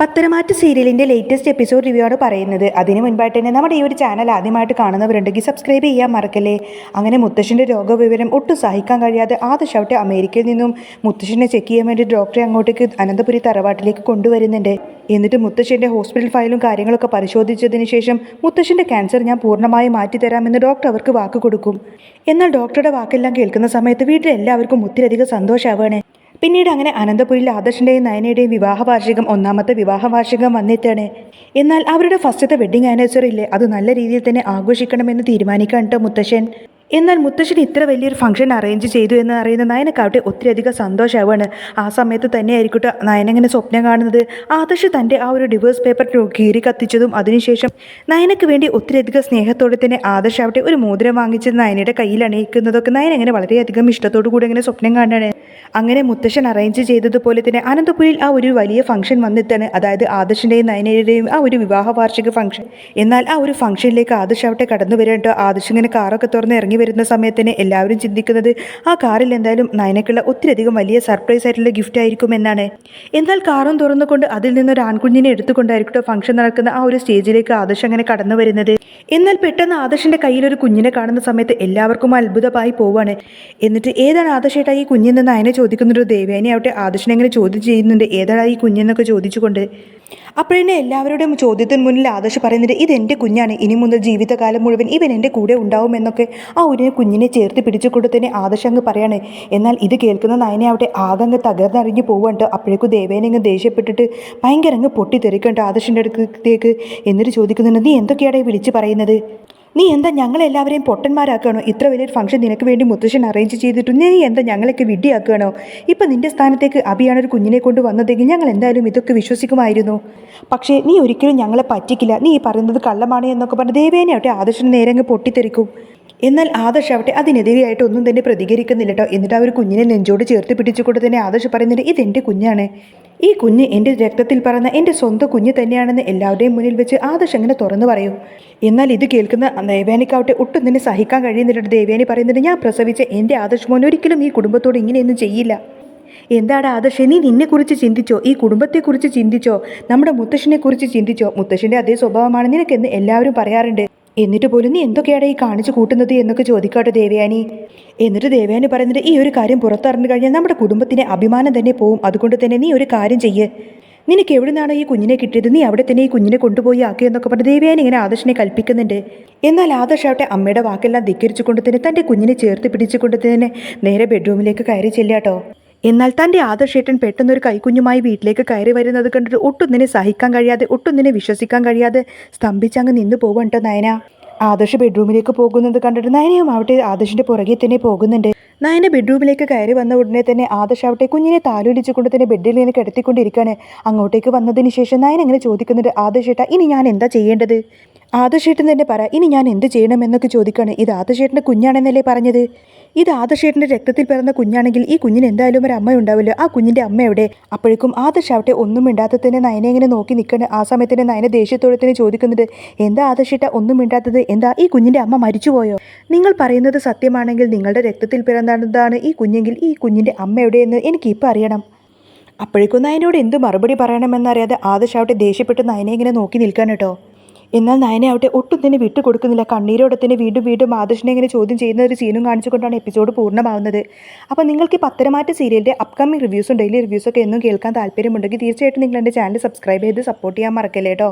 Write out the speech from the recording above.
പത്തരമാറ്റ് സീരിയലിന്റെ latest episode review ആണ് പറയുന്നത്. അതിന് മുൻപായിട്ട് തന്നെ നമ്മുടെ ഈ ഒരു ചാനൽ ആദ്യമായിട്ട് കാണുന്നവരുണ്ടെങ്കിൽ സബ്സ്ക്രൈബ് ചെയ്യാൻ മറക്കല്ലേ? അങ്ങനെ മുത്തശ്ശന്റെ രോഗവിവരം ഒട്ടും സഹിക്കാൻ കഴിയാതെ ആദർശാവട്ടെ അമേരിക്കയിൽ നിന്നും മുത്തശ്ശനെ ചെക്ക് ചെയ്യാൻ വേണ്ടി ഡോക്ടറെ അങ്ങോട്ടേക്ക് അനന്തപുരി തറവാട്ടിലേക്ക് കൊണ്ടുവരുന്നുണ്ട്. എന്നിട്ട് മുത്തശ്ശന്റെ ഹോസ്പിറ്റൽ ഫയലും കാര്യങ്ങളൊക്കെ പരിശോധിച്ചതിന് ശേഷം മുത്തശ്ശന്റെ ക്യാൻസർ ഞാൻ പൂർണമായും മാറ്റിത്തരാമെന്ന് ഡോക്ടർ അവർക്ക് വാക്ക് കൊടുക്കും. എന്നാൽ ഡോക്ടറുടെ വാക്കെല്ലാം കേൾക്കുന്ന സമയത്ത് വീട്ടിലെല്ലാവർക്കും ഒത്തിരിയധികം സന്തോഷമാവാണ് പിന്നീട് അങ്ങനെ അനന്തപുരിയിൽ ആദർശിന്റെയും നയനയുടെയും വിവാഹ വാർഷികം ഒന്നാമത്തെ വിവാഹ വാർഷികം വന്നെത്താണ് എന്നാൽ അവരുടെ ഫസ്റ്റത്തെ വെഡിങ് ആനിവേഴ്സറി ഇല്ലേ അത് നല്ല രീതിയിൽ തന്നെ ആഘോഷിക്കണമെന്ന് തീരുമാനിക്കാൻ കേട്ടോ മുത്തശ്ശൻ. എന്നാൽ മുത്തശ്ശൻ ഇത്ര വലിയൊരു ഫംഗ്ഷൻ അറേഞ്ച് ചെയ്തു എന്ന് അറിയുന്ന നയനക്കാവട്ടെ ഒത്തിരിയധികം സന്തോഷമാവാണ് ആ സമയത്ത് തന്നെ ആയിരിക്കട്ടെ നയനങ്ങനെ സ്വപ്നം കാണുന്നത്. ആദർശ് തന്റെ ആ ഒരു ഡിവേഴ്സ് പേപ്പർ കീറി കത്തിച്ചതും അതിനുശേഷം നയനക്ക് വേണ്ടി ഒത്തിരിയധികം സ്നേഹത്തോടെ തന്നെ ആദർശ് ആവട്ടെ ഒരു മോതിരം വാങ്ങിച്ച് നയനയുടെ കയ്യിൽ അണിയിക്കുന്നതൊക്കെ നയൻ അങ്ങനെ വളരെയധികം ഇഷ്ടത്തോടു കൂടി അങ്ങനെ സ്വപ്നം കാണുകയാണ് അങ്ങനെ മുത്തശ്ശൻ അറേഞ്ച് ചെയ്തതുപോലെ തന്നെ അനന്തപുരിയിൽ ആ ഒരു വലിയ ഫംഗ്ഷൻ വന്നെത്താണ് അതായത് ആദർശിന്റെയും നയനയുടെയും ആ ഒരു വിവാഹ വാർഷിക ഫംഗ്ഷൻ എന്നാൽ ആ ഒരു ഫംഗ്ഷനിലേക്ക് ആദർശ് ആവട്ടെ കടന്നു വരേണ്ടോ ആദർശ് ഇങ്ങനെ കാറൊക്കെ തുറന്ന് ഇറങ്ങി വരുന്ന സമയത്ത് തന്നെ എല്ലാവരും ചിന്തിക്കുന്നത് ആ കാറിൽ എന്തായാലും നയനക്കുള്ള ഒത്തിരിയധികം വലിയ സർപ്രൈസ് ആയിട്ടുള്ള ഗിഫ്റ്റ് ആയിരിക്കും എന്നാണ് എന്നാൽ കാറും തുറന്നുകൊണ്ട് അതിൽ നിന്ന് ഒരു ആൺകുഞ്ഞിനെ എടുത്തുകൊണ്ടായിരിക്കട്ടോ ഫംഗ്ഷൻ നടക്കുന്ന ആ ഒരു സ്റ്റേജിലേക്ക് ആദർശ് അങ്ങനെ കടന്നു വരുന്നത്. എന്നാൽ പെട്ടെന്ന് ആദർശിന്റെ കയ്യിൽ ഒരു കുഞ്ഞിനെ കാണുന്ന സമയത്ത് എല്ലാവർക്കും അത്ഭുതമായി പോവാണ്. എന്നിട്ട് ഏതാണ് ആദർശേട്ടാ ഈ കുഞ്ഞെന്ന് നയനെ ചോദിക്കുന്നൊരു ദേവേനെ ആവട്ടെ ആദർശിനെ എങ്ങനെ ചോദ്യം ചെയ്യുന്നുണ്ട്. ഏതാണ് ഈ കുഞ്ഞെന്നൊക്കെ ചോദിച്ചുകൊണ്ട്. അപ്പോഴന്നെ എല്ലാവരുടെയും ചോദ്യത്തിന് മുന്നിൽ ആദർശ് പറയുന്നത് എന്റെ കുഞ്ഞാണ്. ഇനി മുതൽ ജീവിതകാലം മുഴുവൻ ഇവൻ എന്റെ കൂടെ ഉണ്ടാവുമെന്നൊക്കെ ആ ഒരു കുഞ്ഞിനെ ചേർത്ത് പിടിച്ചുകൊണ്ട് തന്നെ ആദർശ് അങ്ങ് പറയാണ്. എന്നാൽ ഇത് കേൾക്കുന്ന നയനെ അവിടെ ആകെ അങ്ങ് തകർന്നറിഞ്ഞു പോവുകയുണ്ട് അപ്പോഴേക്കും ദേവേനെ അങ്ങ് ദേഷ്യപ്പെട്ടിട്ട് ഭയങ്കര അങ്ങ് പൊട്ടിത്തെറിക്കണ്ട് ആദർശിന്റെ അടുത്തേക്ക്. എന്നിട്ട് ചോദിക്കുന്നുണ്ട് നീ എന്തൊക്കെയാണ് വിളിച്ച് പറയുന്നത്? നീ എന്താ ഞങ്ങളെല്ലാവരെയും പൊട്ടന്മാരാക്കുകയാണോ? ഇത്ര വലിയൊരു ഫംഗ്ഷൻ നിനക്ക് വേണ്ടി മുത്തശ്ശൻ അറേഞ്ച് ചെയ്തിട്ട്. നീ എന്താ ഞങ്ങളൊക്കെ വിഡ്ഢിയാക്കുകയാണോ? ഇപ്പം നിന്റെ സ്ഥാനത്തേക്ക് അഭിയാണ് ഒരു കുഞ്ഞിനെ കൊണ്ട് വന്നതെങ്കിൽ ഞങ്ങൾ എന്തായാലും ഇതൊക്കെ വിശ്വസിക്കുമായിരുന്നു. പക്ഷേ നീ ഒരിക്കലും ഞങ്ങളെ പറ്റിക്കില്ല. നീ പറയുന്നത് കള്ളമാണ് എന്നൊക്കെ പറഞ്ഞ് ദേവേനെയാവട്ടെ ആദർശന് നേരെ അങ്ങ് പൊട്ടിത്തെറിക്കും. എന്നാൽ ആദർശ് ആവട്ടെ അതിനെതിരെയായിട്ട് ഒന്നും തന്നെ പ്രതികരിക്കുന്നില്ല കേട്ടോ എന്നിട്ട് ആ ഒരു കുഞ്ഞിനെ നെഞ്ചോട് ചേർത്ത് പിടിച്ചുകൊണ്ട് തന്നെ ആദർശ് പറയുന്നുണ്ട് ഇതെന്റെ കുഞ്ഞാണ്. ഈ കുഞ്ഞ് എന്റെ രക്തത്തിൽ പറന്ന എന്റെ സ്വന്തം കുഞ്ഞ് തന്നെയാണെന്ന് എല്ലാവരുടെയും മുന്നിൽ വെച്ച് ആദർശ് അങ്ങനെ തുറന്നു പറയും. എന്നാൽ ഇത് കേൾക്കുന്ന ദേവ്യാനിക്കാവട്ടെ ഒട്ടും തന്നെ സഹിക്കാൻ കഴിയുന്നില്ല ദേവ്യാനി പറയുന്നുണ്ട്. ഞാൻ പ്രസവിച്ച എന്റെ ആദർശ് മോൻ ഒരിക്കലും ഈ കുടുംബത്തോട് ഇങ്ങനെയൊന്നും ചെയ്യില്ല. എന്താണ് ആദർശ് നീ നിന്നെക്കുറിച്ച് ചിന്തിച്ചോ? ഈ കുടുംബത്തെക്കുറിച്ച് ചിന്തിച്ചോ? നമ്മുടെ മുത്തശ്ശനെക്കുറിച്ച് ചിന്തിച്ചോ? മുത്തശ്ശന്റെ അതേ സ്വഭാവമാണ് നിനക്കെന്ന് എല്ലാവരും പറയാറുണ്ട്. എന്നിട്ട് പോലും നീ എന്തൊക്കെയാണ് ഈ കാണിച്ചു കൂട്ടുന്നത് എന്നൊക്കെ ചോദിക്കാട്ടോ ദേവയാനി. എന്നിട്ട് ദേവയാനി പറയുന്നത് ഈ ഒരു കാര്യം പുറത്തറിഞ്ഞു കഴിഞ്ഞാൽ നമ്മുടെ കുടുംബത്തിന് അഭിമാനം തന്നെ പോവും. അതുകൊണ്ട് തന്നെ നീ ഒരു കാര്യം ചെയ്യ്. നിനക്ക് എവിടുന്നാണ് ഈ കുഞ്ഞിനെ കിട്ടിയത്? നീ അവിടെ തന്നെ ഈ കുഞ്ഞിനെ കൊണ്ടുപോയി ആക്കിയെന്നൊക്കെ പറഞ്ഞ് ദേവയാനി ഇങ്ങനെ ആദർശിനെ കൽപ്പിക്കുന്നുണ്ട്. എന്നാൽ ആദർശാവട്ടെ അമ്മയുടെ വാക്കെല്ലാം ധിക്കരിച്ചുകൊണ്ട് തന്നെ തന്റെ കുഞ്ഞിനെ ചേർത്ത് പിടിച്ചുകൊണ്ട് തന്നെ നേരെ ബെഡ്റൂമിലേക്ക് കയറി ചെല്ലാട്ടോ എന്നാൽ തന്റെ ആദർശേട്ടൻ പെട്ടെന്നൊരു കൈക്കുഞ്ഞുമായി വീട്ടിലേക്ക് കയറി വരുന്നത് കണ്ടിട്ട് ഒട്ടും നിന്നെ സഹിക്കാൻ കഴിയാതെ ഒട്ടും നിന്നെ വിശ്വസിക്കാൻ കഴിയാതെ സ്തംഭിച്ചങ്ങ് നിന്ന് പോവണ്ടോ നയന? ആദർശ് ബെഡ്റൂമിലേക്ക് പോകുന്നത് കണ്ടിട്ട് നയനയും ആവട്ടെ ആദർശിന്റെ പുറകെ തന്നെ പോകുന്നുണ്ട്. നയന ബെഡ്റൂമിലേക്ക് കയറി വന്ന ഉടനെ തന്നെ ആദർശ് ആവട്ടെ കുഞ്ഞിനെ താലോലിച്ചുകൊണ്ട് തന്നെ ബെഡിൽ നിന്ന് കിടത്തിക്കൊണ്ടിരിക്കുകയാണ്. അങ്ങോട്ടേക്ക് വന്നതിന് ശേഷം നയൻ അങ്ങനെ ചോദിക്കുന്നുണ്ട് ആദർശേട്ടാ ഇനി ഞാൻ എന്താ ചെയ്യേണ്ടത്? ആദർശേട്ടൻ തന്നെ പറ ഇനി ഞാൻ എന്ത് ചെയ്യണമെന്നൊക്കെ ചോദിക്കുകയാണ് ഇത് ആദർശേട്ടന്റെ കുഞ്ഞാണെന്നല്ലേ പറഞ്ഞത്? ഇത് ആദർശേട്ടന്റെ രക്തത്തിൽ പിറന്ന കുഞ്ഞാണെങ്കിൽ ഈ കുഞ്ഞിന് എന്തായാലും ഒരു അമ്മ ഉണ്ടാവില്ല. ആ കുഞ്ഞിന്റെ അമ്മ എവിടെ? അപ്പോഴേക്കും ആദർശാവട്ടെ ഒന്നും മിണ്ടാത്ത തന്നെ നയനെ ഇങ്ങനെ നോക്കി നിൽക്കണ ആ സമയത്ത് തന്നെ നയനെ ദേഷ്യത്തോടെ തന്നെ ചോദിക്കുന്നുണ്ട് എന്താ ആദർശേട്ട ഒന്നും മിണ്ടാത്തത്? എന്താ ഈ കുഞ്ഞിന്റെ അമ്മ മരിച്ചുപോയോ? നിങ്ങൾ പറയുന്നത് സത്യമാണെങ്കിൽ നിങ്ങളുടെ രക്തത്തിൽ പിറന്നതാണ് ഈ കുഞ്ഞെങ്കിൽ ഈ കുഞ്ഞിന്റെ അമ്മ എവിടെയെന്ന് എനിക്ക് ഇപ്പം അറിയണം. അപ്പോഴേക്കും നയനോട് എന്ത് മറുപടി പറയണമെന്നറിയാതെ ആദർശാവട്ടെ ദേഷ്യപ്പെട്ട് നയനെ ഇങ്ങനെ നോക്കി നിൽക്കാൻ കേട്ടോ. എന്നാൽ നയനെ ആവട്ടെ ഒട്ടും തന്നെ വിട്ടു കൊടുക്കുന്നില്ല കണ്ണീരോടെ തന്നെ വീണ്ടും വീണ്ടും ആദർശനെ ഇങ്ങനെ ചോദ്യം ചെയ്യുന്ന ഒരു സീനും കാണിച്ചുകൊണ്ടാണ് എപ്പിസോഡ് പൂർണമാവുന്നത്. അപ്പോൾ നിങ്ങൾക്ക് ഈ പത്തരമാറ്റ സീരിയലിന്റെ അപ്കമിംഗ് റിവ്യൂസും ഡെയിലി റിവ്യൂസൊക്കെ എന്നും കേൾക്കാൻ താല്പര്യമുണ്ടെങ്കിൽ തീർച്ചയായിട്ടും നിങ്ങൾ എന്റെ ചാനൽ സബ്സ്ക്രൈബ് ചെയ്ത് സപ്പോർട്ട് ചെയ്യാൻ മറക്കല്ലേ കേട്ടോ